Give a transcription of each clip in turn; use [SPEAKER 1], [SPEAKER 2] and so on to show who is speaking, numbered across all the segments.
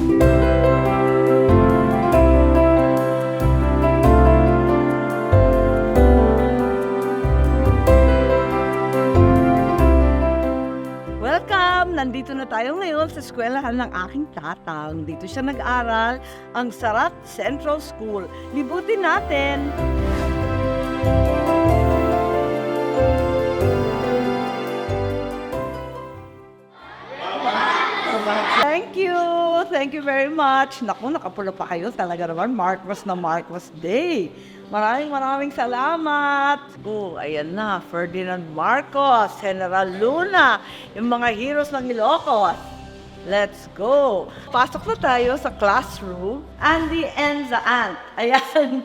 [SPEAKER 1] Welcome! Nandito na tayo ngayon sa eskwelahan ng aking tatang. Dito siya nag-aral, ang Sarat Central School. Libutin natin! Thank Thank you very much. Naku, nakapula pa kayo. Talaga naman, Marcos na Marcos Day. Maraming maraming salamat. Oh, ayan na, Ferdinand Marcos, General Luna, yung mga heroes ng Ilocos. Let's go! Pasok na tayo sa classroom. Andy and the Ant. Ayan.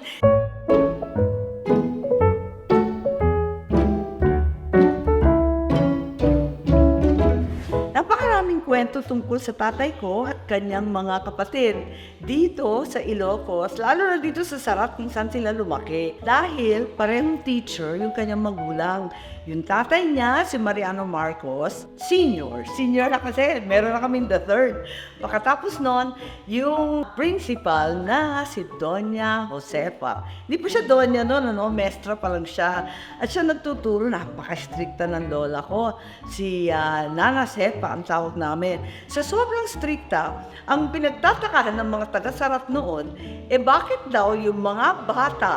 [SPEAKER 1] Kwento tungkol sa tatay ko at kanyang mga kapatid dito sa Ilocos, lalo na dito sa Sarat kung saan sila lumaki. Dahil parehong teacher yung kanyang magulang. Yung tatay niya, si Mariano Marcos, senior. Senior na kasi, meron na kaming the third. Pagkatapos nun, yung principal na si Doña Josefa. Hindi po siya Doña noon, ano, mestra pa lang siya. At siya nagtuturo, napaka-stricta ng lola ko. Si ah, Nana Sepa ang tawag namin. Sa sobrang stricta, ang pinagtatakahan ng mga taga-sarat noon, eh bakit daw yung mga bata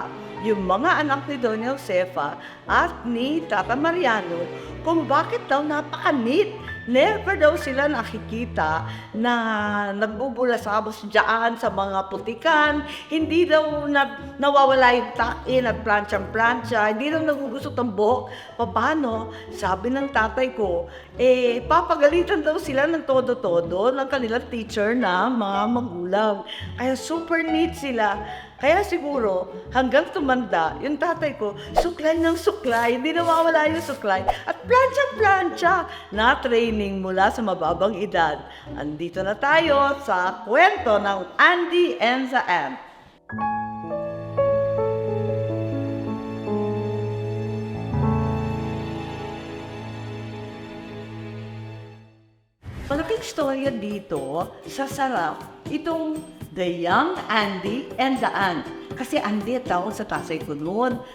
[SPEAKER 1] yung mga anak ni Doña Josefa at ni Tata Mariano kung bakit daw napaka-neat. Never daw sila nakikita na nagbubulasabos dyan sa mga putikan. Hindi daw na, nawawala yung tuck-in at planchang-plancha. Hindi daw nagugusot ang buhok. Paano? Sabi ng tatay ko, eh, papagalitan daw sila ng todo-todo ng kanilang teacher na mga magulang. Kaya super neat sila. Kaya siguro, hanggang tumanda, yung tatay ko, suklay ng suklay, hindi nawawala yung suklay. At plancha-plancha na training mula sa mababang edad. Andito na tayo sa kwento ng Andy and the Ant. Malaking storya dito sa sarap itong The Young Andy and the Ant. Kasi Andy at tawag sa tasay ko.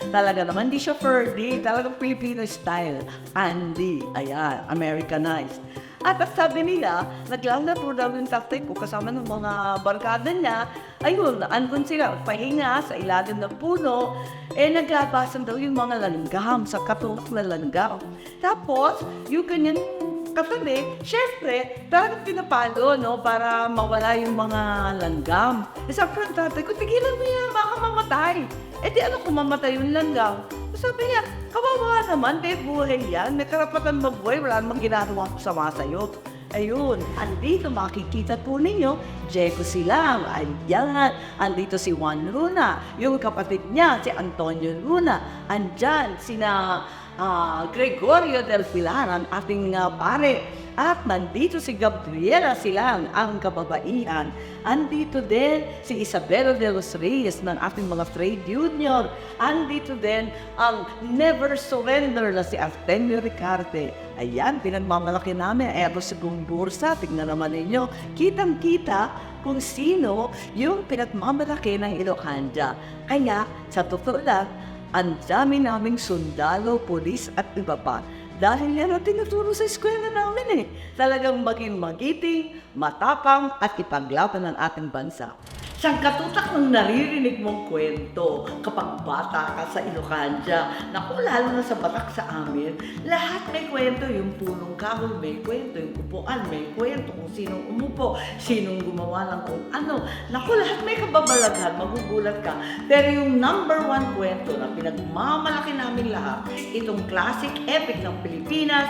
[SPEAKER 1] Talaga naman, di siya Ferdy. Talagang Filipino style. Andy. Ayan, Americanized. At sabi nila, naglalaro daw yung tatay ko kasama ng mga barkada niya. Ayun, andun sila, pahinga sa ilalim ng puno. Eh, naglabasan daw yung mga langgam sa katulak na langgam. Tapos, yung kanyang katabi, syempre, talagang pinapalo, no, para mawala yung mga langgam. Eh, sabi ng tatay ko, tigilan mo yan, baka mamatay. Eh, di ano kung mamatay yung langgam? Sabi niya, kawawa naman, may buhay yan, may karapatan mabuhay, wala namang ginagawa ko sama sa'yo. Ayun, andito makikita po ninyo, Diego Silang, andyan, andito si Juan Luna, yung kapatid niya, si Antonio Luna, andyan, sina ah, Gregorio del Pilar, ang ating ah, pare. At nandito si Gabriela Silang, ang kababaihan. Andito din si Isabel de los Reyes ng ating mga trade union. Andito din ang never surrender na si Artemio Ricarte. Ayan, pinagmamalaki namin. Eto sa buong bursa, tignan naman ninyo. Kitang-kita kung sino yung pinagmamalaki ng Ilocanda. Kaya, sa totoo lang, ang dami naming sundalo, polis at iba pa. Dahil yan ang tinuturo sa eskwela namin eh. Talagang maging magiting, matapang at ipaglaban ng ating bansa. Siyang katutak ng naririnig mong kwento kapag bata ka sa Ilocanja. Naku, lalo na sa batak sa amin, lahat may kwento. Yung punong kahoy may kwento, yung upuan may kwento, kung sinong umupo, sinong gumawa ng kung ano. Naku, lahat may kababalaghan, magugulat ka. Pero yung number one kwento na pinagmamalaki namin lahat, itong classic epic ng Pilipinas,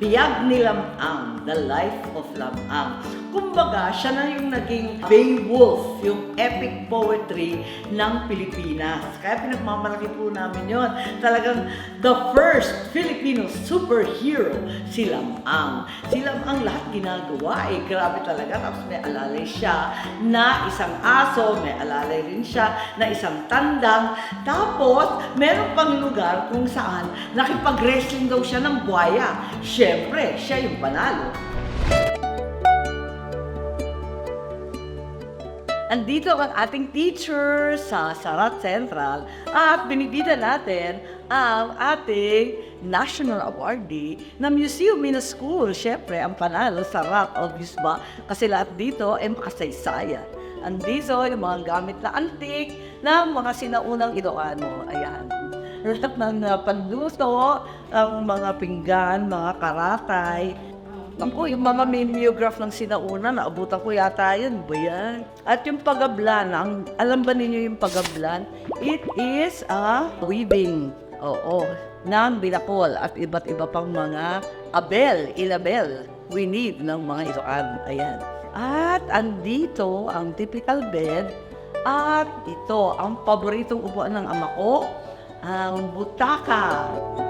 [SPEAKER 1] Biyag ni Lamang, The Life of Lamang. Kumbaga, siya na yung naging Beowulf, yung epic poetry ng Pilipinas. Kaya pinagmamalaki po namin yon. Talagang the first Filipino superhero, si Lamang. Si Lamang lahat ginagawa eh. Grabe talaga. Tapos may alalay siya na isang aso, may alalay rin siya na isang tandang. Tapos, meron pang lugar kung saan nakipag-wrestling daw siya ng buhaya. Siyempre, siya yung panalo. Andito ang ating teacher sa Sarat Central at binibida natin ang ating national awardee na Museum in a School. Siyempre, ang panalo, Sarat, obvious ba? Kasi lahat dito ay makasaysayan. Andito yung mga gamit na antique ng mga sinaunang Ilocano. Ayan. Lahat ng uh, panluto, ang mga pinggan, mga karatay. Ako, yung mga mimeograph ng sinauna, naabutan ko yata yun. Ba yan? At yung pagablan, ang, alam ba ninyo yung pagablan? It is a weaving. Oo. ng binakol at iba't iba pang mga abel, ilabel. We need ng mga Ilocano. Ayan. At andito ang typical bed at ito ang paboritong upuan ng ama ko, ang butaka. Okay,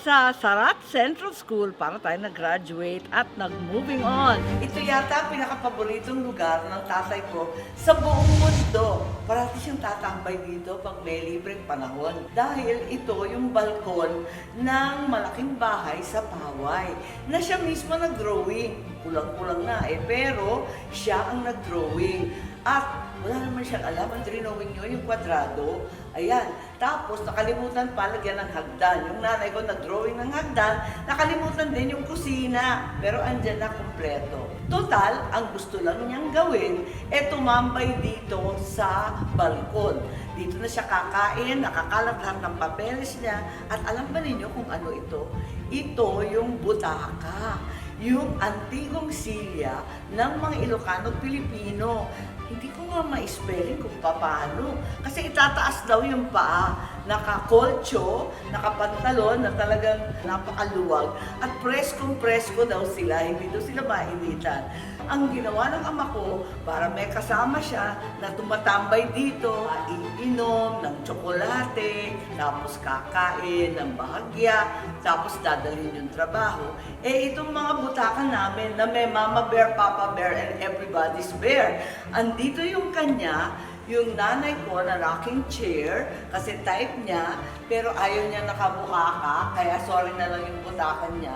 [SPEAKER 1] sa Sarat Central School para tayo nag-graduate at nag-moving on. Ito yata ang pinaka-paboritong lugar ng tatay ko sa buong mundo. Parati siyang tatambay dito pag may libreng panahon. Dahil ito yung balkon ng malaking bahay sa Paway na siya mismo nag-drawing. Kulang-kulang na eh, pero siya ang nag-drawing. At wala naman siyang alam, ang drawing niyo, yung kwadrado. Ayan. Tapos, nakalimutan pa lagyan ng hagdan. Yung nanay ko nag-drawing ng hagdan, nakalimutan din yung kusina. Pero andyan na kompleto. Total, ang gusto lang niyang gawin, e tumambay dito sa balkon. Dito na siya kakain, nakakalat lahat ng papeles niya. At alam ba ninyo kung ano ito? Ito yung butaka yung antigong silya ng mga Ilocano Pilipino. Hindi ko nga ma-spelling kung paano. Kasi itataas daw yung paa. Naka-colcho, nakapantalon na talagang napakaluwag. At preskong-presko daw sila, hindi daw sila mainitan. Ang ginawa ng ama ko, para may kasama siya na tumatambay dito, iinom ng tsokolate, tapos kakain ng bahagya, tapos dadalhin yung trabaho. Eh, itong mga butaka namin na may Mama Bear, Papa Bear, and Everybody's Bear. Andito yung kanya, yung nanay ko na rocking chair, kasi type niya, pero ayaw niya nakabukaka, kaya sorry na lang yung butakan niya.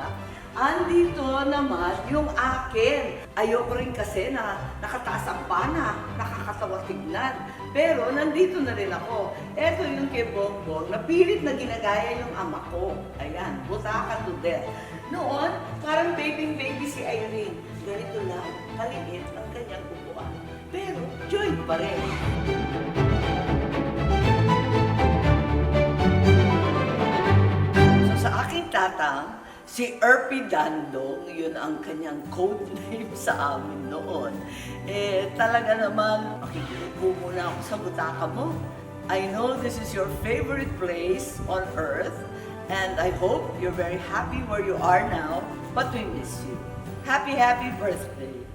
[SPEAKER 1] Andito naman yung akin. Ayoko rin kasi na nakataas ang pana, nakakatawa tignan. Pero nandito na rin ako. Eto yung kay Bongbong, na pilit na ginagaya yung ama ko. Ayan, butaka to death. Noon, parang baby-baby si Irene. Ganito lang, maliit ang kanyang upuan. Pero, joy pa rin. So sa aking tatang, si Erpy Dandong, yun ang kanyang code name sa amin noon. Eh, talaga naman, makikinig muna ako sa butaka mo. I know this is your favorite place on earth, and I hope you're very happy where you are now, but we miss you. Happy, happy birthday.